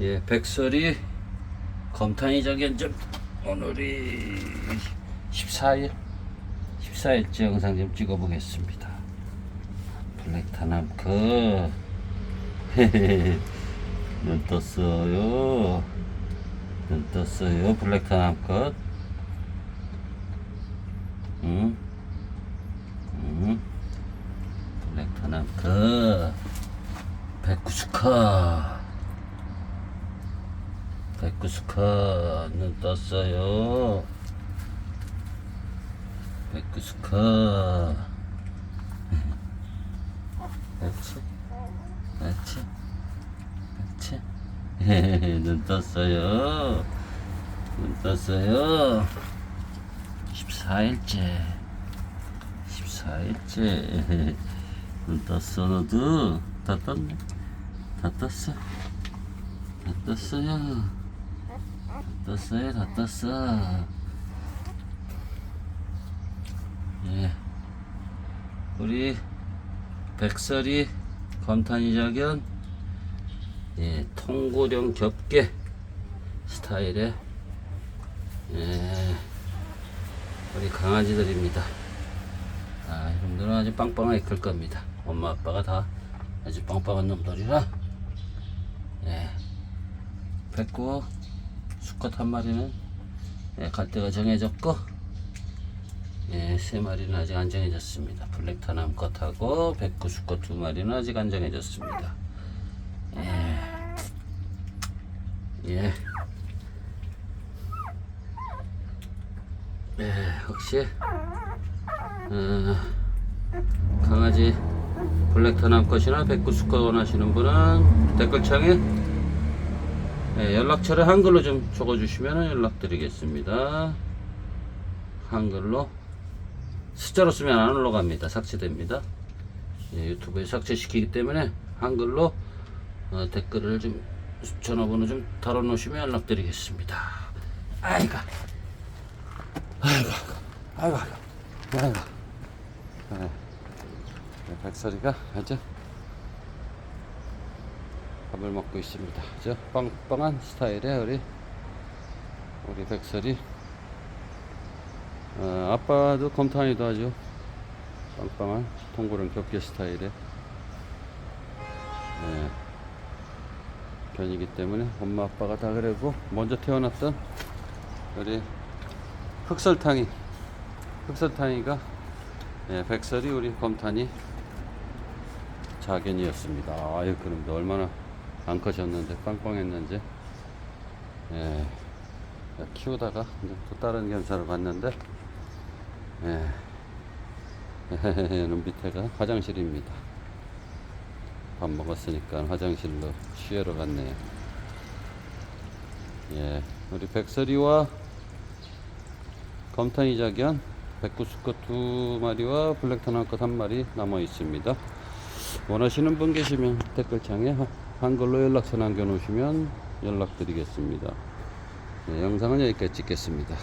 예, 백설이 검탄이 자견점 오늘이 14일 14일째 영상 좀 찍어보겠습니다. 블랙타남크 눈 떴어요. 눈 떴어요. 블랙타남크 응? 응? 블랙타남크 백구스카 백구스카 눈 떴어요. 백구스카. 그렇지 그렇지 그렇지 눈 떴어요. 눈 떴어요. 14일째. 14일째. 눈 떴어 너도? 다 떴네? 다 떴어? 다 떴어요. 다 떴어요? 다 떴어? 예. 우리 백설이 검탄이 자견 예 통고령 겹게 스타일의 예 우리 강아지들입니다. 아 이놈들은 아주 빵빵하게 클 겁니다. 엄마 아빠가 다 아주 빵빵한 놈들이라. 예. 백구 수컷 한 마리는 예, 갈 데가 정해졌고 예, 세 마리는 아직 안 정해졌습니다 블랙타남 것하고 백구 수컷 두 마리는 아직 안 정해졌습니다 예. 예. 예, 혹시 어, 강아지 블랙타남 것이나 백구 수컷 원하시는 분은 댓글창에 예, 연락처를 한글로 좀 적어주시면 연락드리겠습니다. 한글로 숫자로 쓰면 안 올라갑니다. 삭제됩니다. 예, 유튜브에 삭제시키기 때문에 한글로 어, 댓글을 좀 전화번호 좀 달아놓으시면 연락드리겠습니다. 아이고, 아이고, 아이고, 아이고. 네. 네, 백설이가 아주 밥을 먹고 있습니다. 저 빵빵한 스타일의 우리 우리 백설이 어, 아빠도 검탄이도 아주 빵빵한 통고령 겹개 스타일의 예, 견이기 때문에 엄마 아빠가 다 그래고 먼저 태어났던 우리 흑설탕이 흑설탕이가 예, 백설이 우리 검탄이 자견이었습니다. 아유 그럼 얼마나 안 커졌는데 빵빵했는지 예, 키우다가 또 다른 견사를 봤는데 예, 얘는 밑에가 화장실입니다. 밥 먹었으니까 화장실로 쉬러 갔네요. 예, 우리 백설이와 검탄이 자견 백구수컷 두 마리와 블랙턴 것한 마리 남아 있습니다. 원하시는 분 계시면 댓글창에 하- 한글로 연락처 남겨놓으시면 연락드리겠습니다. 네, 영상은 여기까지 찍겠습니다.